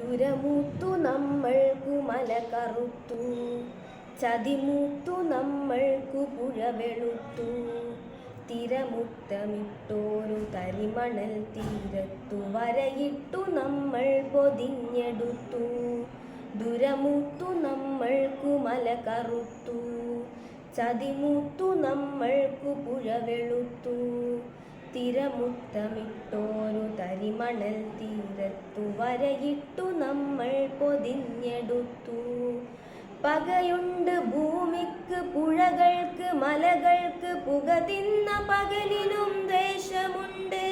ദുരമൂത്തു നമ്മൾക്കു മല കറുത്തു. ചതിമൂത്തു നമ്മൾക്കു പുഴ വെളുത്തു. തിരമുത്തമിട്ടോരു തരിമണൽ തീരത്തു വരയിട്ടു നമ്മൾ പൊതിഞ്ഞെടുത്തു. ദുരമൂത്തു നമ്മൾക്കു മല കറുത്തു. ചതിമൂത്തു നമ്മൾക്കു പുഴ വെളുത്തു. തിരമുത്തമിട്ടോരു തരിമണൽ തീരത്തു വരയിട്ടു നമ്മൾ പൊതിഞ്ഞെടുത്തു. പകയുണ്ട് ഭൂമിക്ക് പുഴകൾക്ക് മലകൾക്ക് പുക തിന്ന പകലിനും ദേശമുണ്ട്.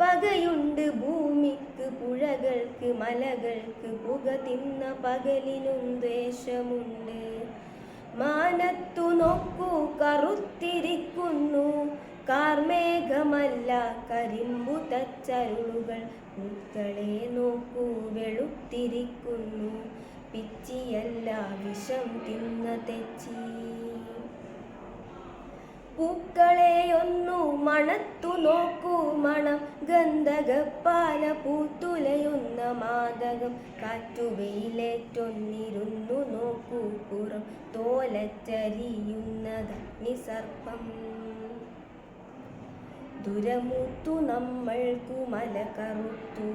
പകയുണ്ട് ഭൂമിക്ക് പുഴകൾക്ക് മലകൾക്ക് പുക തിന്ന പകലിനും ദേശമുണ്ട്. മാനത്തു നോക്കൂ കറുത്തിരിക്കുന്നു കാർമേഘമല്ല കരിമ്പു തച്ചരുളുകൾ. പൂക്കളെ നോക്കൂ വെളുത്തിരിക്കുന്നു. പിച്ചിയല്ല വിഷം തിന്ന തെച്ചി. പൂക്കളെയൊന്നു മണത്തു നോക്കൂ മണം. ഗന്ധകപ്പാല പൂത്തുലയുന്ന മാതകം. കാറ്റുവെയിലേറ്റൊന്നിരുന്നു നോക്കൂ പുറം. തോലച്ചരിയുന്നതഗ്നിസർപ്പം. ദുരമൂത്തു നമ്മൾക്കു മല കറുത്തു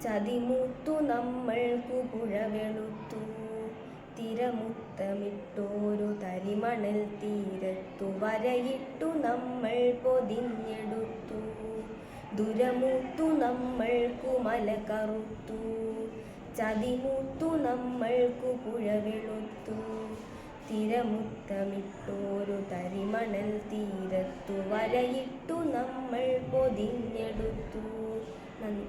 ചതിമൂത്തു നമ്മൾക്കു പുഴ വെളുത്തു തിരമുത്തമിട്ടോരു തരിമണൽ തീരത്തു. വരയിട്ടു നമ്മൾ പൊതിഞ്ഞെടുത്തു. ദുരമൂത്തു നമ്മൾക്കു മല കറുത്തു ചതിമൂത്തു നമ്മൾക്കു പുഴ വെളുത്തു തിരമുത്തമിട്ടോരു തരിമണൽ തീരത്തു വരയിട്ടു നമ്മൾ പൊതിഞ്ഞെടുത്തു. നന്ദി.